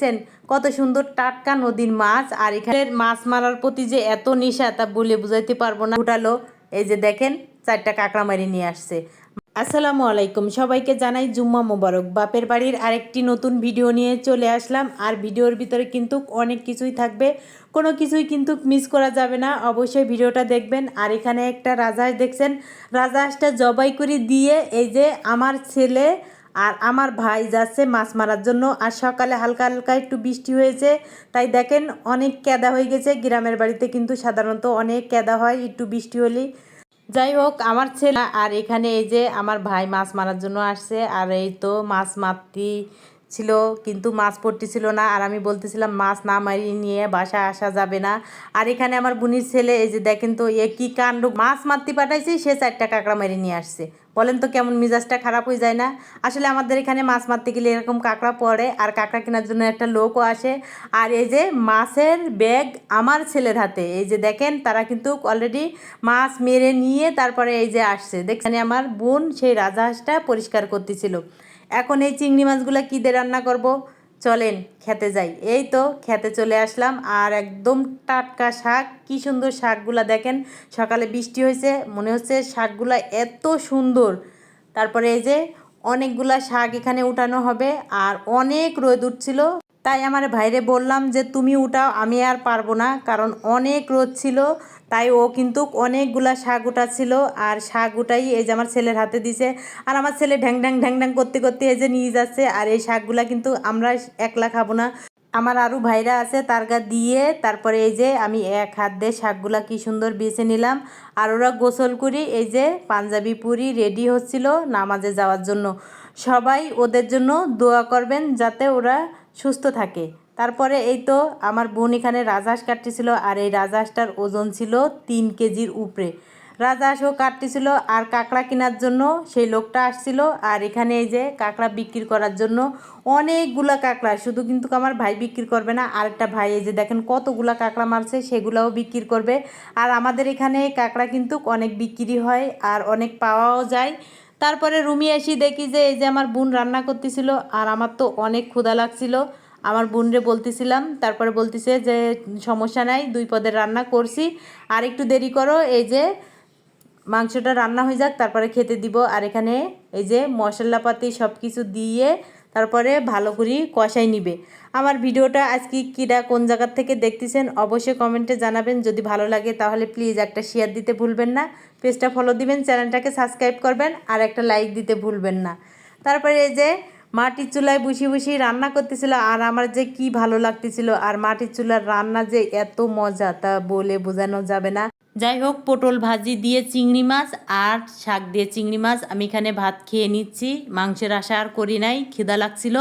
দেখছেন? কত সুন্দর টাটকা নদীর মাছ। আর এখানে মাছ মারার প্রতি যে এত নেশা, তা বলে বুঝাইতে পারব না। উঠালো, এই যে দেখেন, চারটা কাঁকড়া মারি নিয়ে আসছে। আসসালামু আলাইকুম। সবাইকে জানাই জুম্মা মোবারক। বাপের বাড়ির আরেকটি নতুন ভিডিও নিয়ে চলে আসলাম। আর ভিডিওর ভিতরে কিন্তু অনেক কিছুই থাকবে। কোনো কিছুই কিন্তু মিস করা যাবে না। অবশ্যই ভিডিওটা দেখবেন। আর এখানে একটা রাজহাঁস দেখছেন? রাজহাঁসটা জবাই করে দিয়ে এই যে আমার ছেলে আর আমার ভাই যাচ্ছে মাছ মারার জন্য আর সকালে হালকা হালকা একটু বৃষ্টি হয়েছে। তাই দেখেন অনেক ক্যাদা হয়ে গেছে। গ্রামের বাড়িতে কিন্তু সাধারণত অনেক ক্যাদা হয় একটু বৃষ্টি হলেই। যাই হোক, আমার ছেলে আর এখানে এই যে আমার ভাই মাছ মারার জন্য আসছে। আর এই তো মাছ মারতি ছিল, কিন্তু মাছ পড়তেছিল না। আর আমি বলতেছিলাম, মাছ না মারিয়ে নিয়ে বাসায় আসা যাবে না। আর এখানে আমার বুনির ছেলে, এই যে দেখেন তো, এ কি কাণ্ড। মাছ মারতে পাঠাইছে, সে চারটা কাঁকড়া মারি নিয়ে আসছে। বলেন তো কেমন মিজাজটা খারাপ হয়ে যায় না? আসলে আমাদের এখানে মাছ মারতে গেলে এরকম কাঁকড়া পড়ে, আর কাঁকড়া কেনার জন্য একটা লোকও আসে। আর এই যে মাছের ব্যাগ আমার ছেলের হাতে, এই যে দেখেন, তারা কিন্তু অলরেডি মাছ মেরে নিয়ে তারপরে এই যে আসছে। দেখছেন আমার বোন, সেই রাজহাঁসটা পরিষ্কার করতেছিল। এখন এই চিংড়ি মাছগুলো কী দিয়ে রান্না করব? চলেন খেতে যাই। এই তো খেতে চলে আসলাম আর একদম টাটকা শাক। কি সুন্দর শাকগুলা দেখেন। সকালে বৃষ্টি হয়েছে, মনে হচ্ছে শাকগুলা এত সুন্দর। তারপরে এই যে অনেকগুলা শাক এখানে উঠানো হবে আর অনেক রোদ উঠছিল। তাই আমার ভাইরে বললাম যে, তুমি উঠাও, আমি আর পারব না। কারণ অনেক রোদ ছিল, তাই ও কিন্তু অনেকগুলা শাক উঠাচ্ছিল। আর শাক উঠাই এই যে আমার ছেলের হাতে দিছে। আর আমার ছেলে ঢ্যাং ঢ্যাং ঢ্যাং ঢ্যাং করতে করতে এই যে নিয়ে যাচ্ছে। আর এই শাকগুলা কিন্তু আমরা একলা খাব না। আমার আরও ভাইরা আছে, তার গা দিয়ে তারপরে এই যে আমি এক হাত দিয়ে শাকগুলা কি সুন্দর বেছে নিলাম। আর ওরা গোসল করি এই যে পাঞ্জাবি পুরি রেডি হচ্ছিল নামাজে যাওয়ার জন্য। সবাই ওদের জন্য দোয়া করবেন যাতে ওরা সুস্থ থাকে। তারপরে এই তো আমার বোন এখানে রাজহাঁস কাটতেছিল আর এই রাজহাঁসটার ওজন ছিল তিন কেজির উপরে। রাজহাঁসও কাটতেছিল আর কাঁকড়া কেনার জন্য সেই লোকটা আসছিল আর এখানে এই যে কাঁকড়া বিক্রি করার জন্য অনেকগুলা কাঁকড়া, শুধু কিন্তু আমার ভাই বিক্রি করবে না, আরেকটা ভাই এই যে দেখেন কতগুলা কাঁকড়া মারছে, সেগুলাও বিক্রি করবে। আর আমাদের এখানে কাঁকড়া কিন্তু অনেক বিক্রি হয় আর অনেক পাওয়াও যায়। তারপরে রুমি এসি দেখি যে এই যে আমার বোন রান্না করতেছিল আর আমার তো অনেক ক্ষুধা লাগছিল। আমার বোনরে বলতেছিলাম, তারপরে বলতেছে যে, সমস্যা নাই, দুই পদের রান্না করছি, আর একটু দেরি করো, এই যে মাংসটা রান্না হয়ে যাক, তারপরে খেতে দিব। আর এখানে এই যে মশলাপাতি সব কিছু দিয়ে তারপরে ভালো করে কষাই নিবে। আমার ভিডিওটা আজকে কিরা কোন জায়গার থেকে দেখতেছেন অবশ্যই কমেন্টে জানাবেন। যদি ভালো লাগে তাহলে প্লিজ একটা শেয়ার দিতে ভুলবেন না। পেজটা ফলো দিবেন, চ্যানেলটাকে সাবস্ক্রাইব করবেন আর একটা লাইক দিতে ভুলবেন না। তারপরে এই যে মাটির চুলায় বসে বসে রান্না করতেছিল আর আমার যে কি ভালো লাগতেছিল আর মাটির চুলার রান্না যে এত মজা তা বলে বোঝানো যাবে না। যাই হোক, পটল ভাজি দিয়ে চিংড়ি মাছ আর শাক দিয়ে চিংড়ি মাছ আমি এখানে ভাত খেয়ে নিচ্ছি। মাংসের আশা আর করি নাই, খিদা লাগছিল।